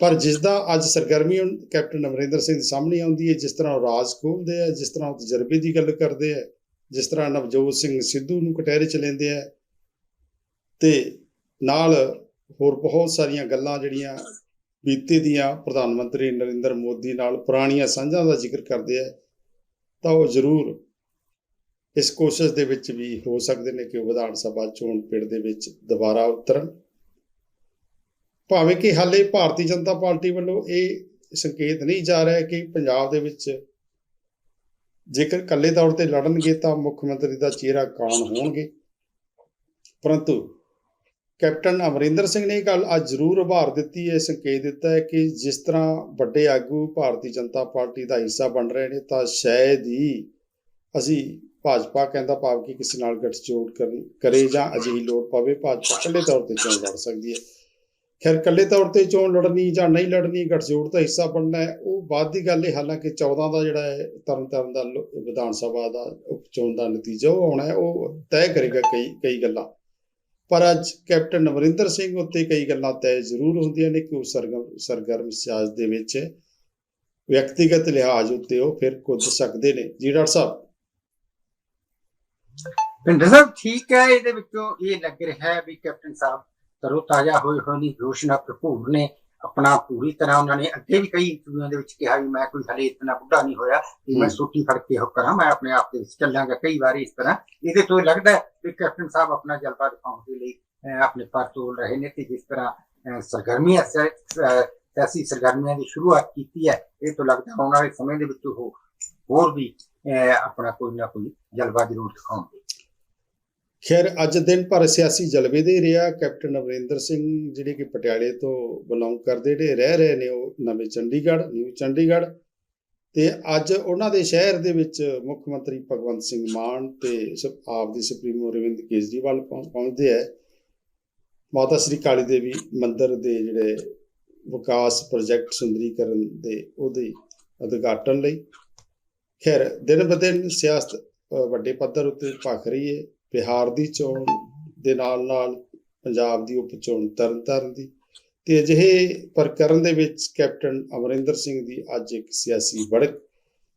ਪਰ ਜਿਸ ਦਾ ਅੱਜ ਸਰਗਰਮੀ ਕੈਪਟਨ ਅਮਰਿੰਦਰ ਸਿੰਘ ਦੇ ਸਾਹਮਣੇ ਆਉਂਦੀ ਹੈ, ਜਿਸ ਤਰ੍ਹਾਂ ਉਹ ਰਾਜ ਖੋਲ੍ਹਦੇ ਆ, ਜਿਸ ਤਰ੍ਹਾਂ ਉਹ ਤਜਰਬੇ ਦੀ ਗੱਲ ਕਰਦੇ ਆ, ਜਿਸ ਤਰ੍ਹਾਂ ਨਵਜੋਤ ਸਿੰਘ ਸਿੱਧੂ ਨੂੰ ਕਟਹਿਰੇ ਚ ਲੈਂਦੇ ਆ, ਤੇ ਨਾਲ ਹੋਰ ਬਹੁਤ ਸਾਰੀਆਂ ਗੱਲਾਂ ਜਿਹੜੀਆਂ ਬੀਤੇ ਦੀਆਂ ਪ੍ਰਧਾਨ ਮੰਤਰੀ ਨਰਿੰਦਰ ਮੋਦੀ ਨਾਲ ਪੁਰਾਣੀਆਂ ਸਾਂਝਾਂ ਦਾ ਜ਼ਿਕਰ ਕਰਦੇ ਆ, ਤਾਂ ਉਹ ਜ਼ਰੂਰ ਇਸ ਕੋਸ਼ਿਸ਼ ਦੇ ਵਿੱਚ ਵੀ ਹੋ ਸਕਦੇ ਨੇ ਕਿ ਉਹ ਵਿਧਾਨ ਸਭਾ ਚੋਣ ਪਿੰਡ ਦੇ ਵਿੱਚ ਦੁਬਾਰਾ ਉਤਰਨ। ਭਾਵੇਂ ਕਿ ਹਾਲੇ ਭਾਰਤੀ ਜਨਤਾ ਪਾਰਟੀ ਵੱਲੋਂ ਇਹ ਸੰਕੇਤ ਨਹੀਂ ਜਾ ਰਿਹਾ ਕਿ ਪੰਜਾਬ ਦੇ ਵਿੱਚ ਜੇਕਰ ਇਕੱਲੇ ਤੌਰ ਤੇ ਲੜਨਗੇ ਤਾਂ ਮੁੱਖ ਮੰਤਰੀ ਦਾ ਚਿਹਰਾ ਕੌਣ ਹੋਣਗੇ। ਪਰੰਤੂ ਕੈਪਟਨ ਅਮਰਿੰਦਰ ਸਿੰਘ ਨੇ ਇਹ ਗੱਲ ਅੱਜ ਜ਼ਰੂਰ ਉਭਾਰ ਦਿੱਤੀ। ਹੈ ਸੰਕੇਤ ਦਿੱਤਾ ਹੈ ਕਿ ਜਿਸ ਤਰ੍ਹਾਂ ਵੱਡੇ ਆਗੂ ਭਾਰਤੀ ਜਨਤਾ ਪਾਰਟੀ ਦਾ ਹਿੱਸਾ ਬਣ ਰਹੇ ਨੇ, ਤਾਂ ਸ਼ਾਇਦ ਹੀ ਅਸੀਂ ਭਾਜਪਾ ਕਹਿੰਦਾ ਭਾਵ ਕਿ ਕਿਸੇ ਨਾਲ ਗੱਠਜੋੜ ਕਰਨ ਕਰੇ ਜਾਂ ਅਜਿਹੀ ਲੋੜ ਪਵੇ, ਭਾਜਪਾ ਇਕੱਲੇ ਤੌਰ ਤੇ ਚੋਣ ਲੜ ਸਕਦੀ ਹੈ। ਖੈਰ, ਇਕੱਲੇ ਤੌਰ ਤੇ ਚੋਣ ਲੜਨੀ ਜਾਂ ਨਹੀਂ ਲੜਨੀ, ਗੱਠਜੋੜ ਦਾ ਹਿੱਸਾ ਬਣਨਾ ਹੈ। ਉਹ ਬਾਅਦ ਦੀ ਗੱਲ ਹੈ ਹਾਲਾਂਕਿ 14 ਦਾ ਜਿਹੜਾ ਹੈ, ਤਰਨਤਾਰਨ ਦਾ ਵਿਧਾਨ ਸਭਾ ਦਾ ਉਪ ਚੋਣ ਦਾ ਨਤੀਜਾ ਉਹ ਆਉਣਾ ਹੈ, ਉਹ ਤੈਅ ਕਰੇਗਾ ਕਈ ਕਈ ਗੱਲਾਂ। ਪਰ ਅੱਜ ਕੈਪਟਨ ਅਮਰਿੰਦਰ ਸਿੰਘ ਉੱਤੇ ਕਈ ਗੱਲਾਂ ਤੈਅ ਜ਼ਰੂਰ ਹੁੰਦੀਆਂ ਨੇ ਕਿ ਉਹ ਸਰਗਰਮ ਸਰਗਰਮ ਸਿਆਸਤ ਦੇ ਵਿੱਚ ਵਿਅਕਤੀਗਤ ਲਿਹਾਜ਼ ਉੱਤੇ ਉਹ ਫਿਰ ਕੁੱਦ ਸਕਦੇ ਨੇ। ਜੀ ਡਾਕਟਰ ਸਾਹਿਬ। ਪਿੰਡਰ ਸਾਹਿਬ ਠੀਕ ਹੈ ਇਹਦੇ ਵਿੱਚੋਂ ਇਹ ਲੱਗ ਰਿਹਾ ਹੈ ਵੀ ਕੈਪਟਨ ਸਾਹਿਬ ਤਰੋ ਤਾਜ਼ਾ ਹੋਏ ਹੋਏ ਨੇ ਜੋਸ਼ ਨਾਲ ਭਰਪੂਰ ਨੇ ਆਪਣਾ ਪੂਰੀ ਤਰ੍ਹਾਂ ਉਹਨਾਂ ਨੇ ਅੱਗੇ ਵੀ ਕਈ ਇੰਟਰਵਿਊਆਂ ਦੇ ਵਿੱਚ ਕਿਹਾ ਵੀ ਮੈਂ ਕੋਈ ਹਲੇ ਇਤਨਾ ਬੁੱਢਾ ਨਹੀਂ ਹੋਇਆ ਕਿ ਮੈਂ। ਸੂਟੀ ਫੜ ਕੇ ਉਹ ਕਰਾਂ ਮੈਂ ਆਪਣੇ ਆਪ ਦੇ ਵਿੱਚ ਚੱਲਾਂਗਾ ਕਈ ਵਾਰੀ ਇਸ ਤਰ੍ਹਾਂ ਇਹਦੇ ਤੋਂ ਲੱਗਦਾ ਹੈ ਕਿ ਕੈਪਟਨ ਸਾਹਿਬ ਆਪਣਾ ਜਲਵਾ ਦਿਖਾਉਣ ਦੇ ਲਈ ਆਪਣੇ ਪਰ ਤੋਲ ਰਹੇ ਨੇ ਤੇ ਜਿਸ ਤਰ੍ਹਾਂ ਸਰਗਰਮੀਆਂ ਸਿਆਸੀ ਸਰਗਰਮੀਆਂ ਦੀ ਸ਼ੁਰੂਆਤ ਕੀਤੀ ਹੈ ਇਹ ਤੋਂ ਲੱਗਦਾ ਆਉਣ ਵਾਲੇ ਸਮੇਂ ਦੇ ਵਿੱਚ ਉਹ ਹੋਰ ਵੀ ਆਪਣਾ ਕੋਈ ਨਾ ਕੋਈ ਜਲਵਾ ਜ਼ਰੂਰ ਦਿਖਾਉਣਗੇ ਖੈਰ, ਅੱਜ ਦਿਨ ਭਰ ਸਿਆਸੀ ਜਲਵੇ ਦੇ ਰਿਹਾ। ਕੈਪਟਨ ਅਮਰਿੰਦਰ ਸਿੰਘ ਜਿਹੜੇ ਕਿ ਪਟਿਆਲੇ ਤੋਂ ਬਿਲੋਂਗ ਕਰਦੇ ਨੇ, ਰਹਿ ਰਹੇ ਨੇ, ਉਹ ਨਵੇਂ ਚੰਡੀਗੜ੍ਹ, ਨਿਊ ਚੰਡੀਗੜ੍ਹ। ਤੇ ਅੱਜ ਉਹਨਾਂ ਦੇ ਸ਼ਹਿਰ ਦੇ ਵਿੱਚ ਮੁੱਖ ਮੰਤਰੀ ਭਗਵੰਤ ਸਿੰਘ ਮਾਨ ਤੇ ਆਪ ਦੇ ਸੁਪਰੀਮੋ ਅਰਵਿੰਦ ਕੇਜਰੀਵਾਲ ਪਹੁੰ- ਪਹੁੰਚਦੇ ਹੈ ਮਾਤਾ ਸ੍ਰੀ ਕਾਲੀ ਦੇਵੀ ਮੰਦਿਰ ਦੇ ਜਿਹੜੇ ਵਿਕਾਸ ਪ੍ਰੋਜੈਕਟ ਸੁੰਦਰੀਕਰਨ ਦੇ ਉਹਦੇ ਉਦਘਾਟਨ ਲਈ। ਖੈਰ, ਦਿਨ ਬਦਿਨ ਸਿਆਸਤ ਵੱਡੇ ਪੱਧਰ ਉੱਤੇ ਭਖ ਰਹੀ ਹੈ ਬਿਹਾਰ ਦੀ ਚੋਣ ਦੇ ਨਾਲ ਨਾਲ ਪੰਜਾਬ ਦੀ ਉਪ ਚੋਣ ਤਰਨਤਾਰਨ ਦੀ। ਤੇ ਅਜਿਹੇ ਪ੍ਰਕਰਨ ਦੇ ਵਿੱਚ ਕੈਪਟਨ ਅਮਰਿੰਦਰ ਸਿੰਘ ਦੀ ਅੱਜ ਇੱਕ ਸਿਆਸੀ ਵੜਕ।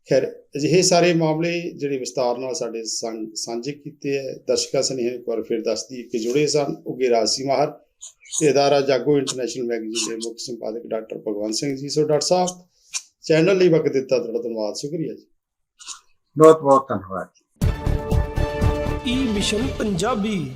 ਖੈਰ, ਅਜਿਹੇ ਸਾਰੇ ਮਾਮਲੇ ਜਿਹੜੇ ਵਿਸਤਾਰ ਨਾਲ ਸਾਡੇ ਸਾਂ- ਸਾਂਝੇ ਕੀਤੇ ਹੈ ਦਰਸ਼ਕਾਂ ਸਨੇਹ ਇੱਕ ਵਾਰ ਫਿਰ ਦੱਸਦੀ ਕਿ ਜੁੜੇ ਸਨ ਉਗੇ ਰਾਜਸੀ ਮਾਹਰ ਤੇ ਅਦਾਰਾ ਜਾਗੋ ਇੰਟਰਨੈਸ਼ਨਲ ਮੈਗਜ਼ੀਨ ਦੇ ਮੁੱਖ ਸੰਪਾਦਕ doctor Bhagwant Singh ji. So doctor ਸਾਹਿਬ, ਚੈਨਲ ਲਈ ਵਕਤ ਦਿੱਤਾ ਤੁਹਾਡਾ ਧੰਨਵਾਦ। ਸ਼ੁਕਰੀਆ ਜੀ। ਬਹੁਤ ਬਹੁਤ ਧੰਨਵਾਦ ਜੀ। ਈ ਮਿਸ਼ਨ ਪੰਜਾਬੀ